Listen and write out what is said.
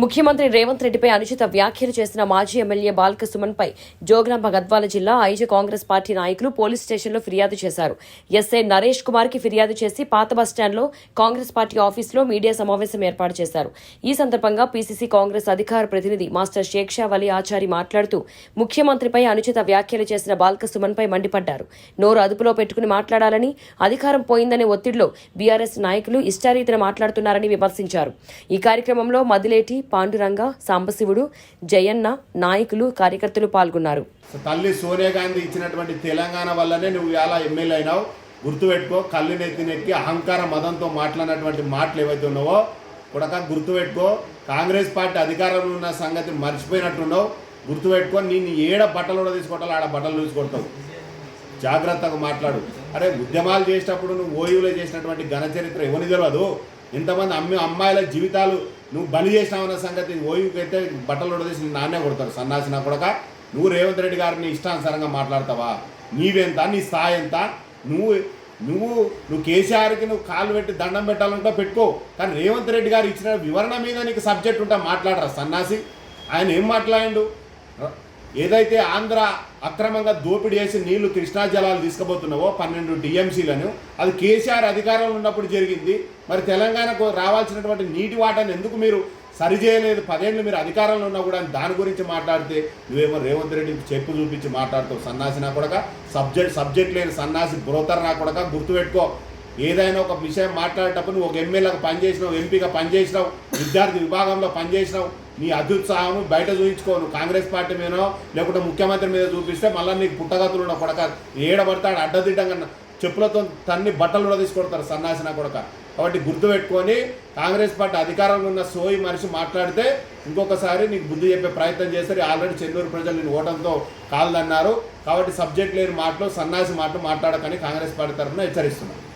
ముఖ్యమంత్రి రేవంత్ రెడ్డిపై అనుచిత వ్యాఖ్యలు చేసిన మాజీ ఎమ్మెల్యే బాల్క సుమన్పై పై గద్వాల జిల్లా ఐజ కాంగ్రెస్ పార్టీ నాయకులు పోలీస్ స్టేషన్లో ఫిర్యాదు చేశారు. ఎస్ఐ నరేష్ కుమార్కి ఫిర్యాదు చేసి పాత బస్టాండ్లో కాంగ్రెస్ పార్టీ ఆఫీసులో మీడియా సమావేశం ఏర్పాటు చేశారు. ఈ సందర్భంగా పీసీసీ కాంగ్రెస్ అధికార ప్రతినిధి మాస్టర్ షేక్ షా ఆచారి మాట్లాడుతూ ముఖ్యమంత్రిపై అనుచిత వ్యాఖ్యలు చేసిన బాల్క సుమన్పై మండిపడ్డారు. నోరు అదుపులో పెట్టుకుని మాట్లాడాలని అధికారం పోయిందనే ఒత్తిడిలో బీఆర్ఎస్ నాయకులు ఇష్టారీతిన మాట్లాడుతున్నారని విమర్శించారు. ఈ కార్యక్రమంలో మదిలేటి పాండురంగ సాంబశివుడు జయన్న నాయకులు కార్యకర్తలు పాల్గొన్నారు. తల్లి సోనియా గాంధీ ఇచ్చినటువంటి తెలంగాణ వల్లనే నువ్వు ఇలా ఎమ్మెల్యే అయినావు. గుర్తుపెట్టుకో కళ్ళు నెత్తి నెక్కి అహంకార మదంతో మాట్లాడినటువంటి మాటలు ఏవైతే ఉన్నావో కొడక గుర్తుపెట్టుకో. కాంగ్రెస్ పార్టీ అధికారంలో ఉన్న సంగతి మర్చిపోయినట్టున్నావు. గుర్తుపెట్టుకో నేను ఏడ బట్టలు కూడా తీసుకోవటాలు ఆడ బట్టలు తీసుకొడతావు జాగ్రత్తగా మాట్లాడు. అరే ఉద్యమాలు చేసేటప్పుడు నువ్వు ఓయూలో చేసినటువంటి ఘన చరిత్ర ఎవరిని తెలియదు ఇంతమంది అమ్మ అమ్మాయిల జీవితాలు నువ్వు బలి చేసినావన్న సంగతి ఓయూకి అయితే బట్టలు ఉడదీసి నాన్నే కొడతారు. సన్నాసిన కొడక నువ్వు రేవంత్ రెడ్డి గారిని ఇష్టానుసారంగా మాట్లాడతావా? నీవెంత? నీ స్థాయి ఎంత? నువ్వు నువ్వు నువ్వు కేసీఆర్కి నువ్వు కాళ్ళు పెట్టి దండం పెట్టాలంటే పెట్టుకో. కానీ రేవంత్ రెడ్డి గారు ఇచ్చిన వివరణ మీద నీకు సబ్జెక్ట్ ఉంటే మాట్లాడరా సన్నాసి. ఆయన ఏం మాట్లాడిండు? ఏదైతే ఆంధ్ర అక్రమంగా దోపిడీ చేసి నీళ్ళు కృష్ణా జలాలు తీసుకుపోతున్నావో పన్నెండు డిఎంసీలను అది కేసీఆర్ అధికారంలో ఉన్నప్పుడు జరిగింది. మరి తెలంగాణకు రావాల్సినటువంటి నీటి వాటాను ఎందుకు మీరు సరిచేయలేదు? పదేళ్ళు మీరు అధికారంలో ఉన్నా కూడా దాని గురించి మాట్లాడితే నువ్వేమో రేవంత్ రెడ్డి చెప్పు చూపించి మాట్లాడుతావు. సన్నాసి నా కొడక సబ్జెక్ట్ సబ్జెక్ట్ లేని సన్నాసి బ్రోతర్ నా కొడక గుర్తుపెట్టుకో. ఏదైనా ఒక విషయం మాట్లాడేటప్పుడు నువ్వు ఒక ఎమ్మెల్యేగా పనిచేసినావు ఎంపీగా పనిచేసినావు విద్యార్థి విభాగంలో పనిచేసినావు నీ అత్యుత్సాహం బయట చూపించుకో నువ్వు కాంగ్రెస్ పార్టీ మీద లేకుంటే ముఖ్యమంత్రి మీద చూపిస్తే మళ్ళీ నీకు పుట్టగతులు ఉన్న కొడక ఏడబడతాడు అడ్డదిడ్డంగా చెప్పులతో తన్ని బట్టలు కూడా తీసుకొడతారు సన్నాసిన కొడక. కాబట్టి గుర్తుపెట్టుకొని కాంగ్రెస్ పార్టీ అధికారంలో ఉన్న సోయి మనిషి మాట్లాడితే ఇంకొకసారి నీకు బుద్ధి చెప్పే ప్రయత్నం చేస్తారు ఆల్రెడీ చెన్నూరు ప్రజలు నేను ఓటంతో కాలదన్నారు. కాబట్టి సబ్జెక్ట్ లేని మాటలు సన్నాసి మాటలు మాట్లాడకని కాంగ్రెస్ పార్టీ తరఫున హెచ్చరిస్తున్నాను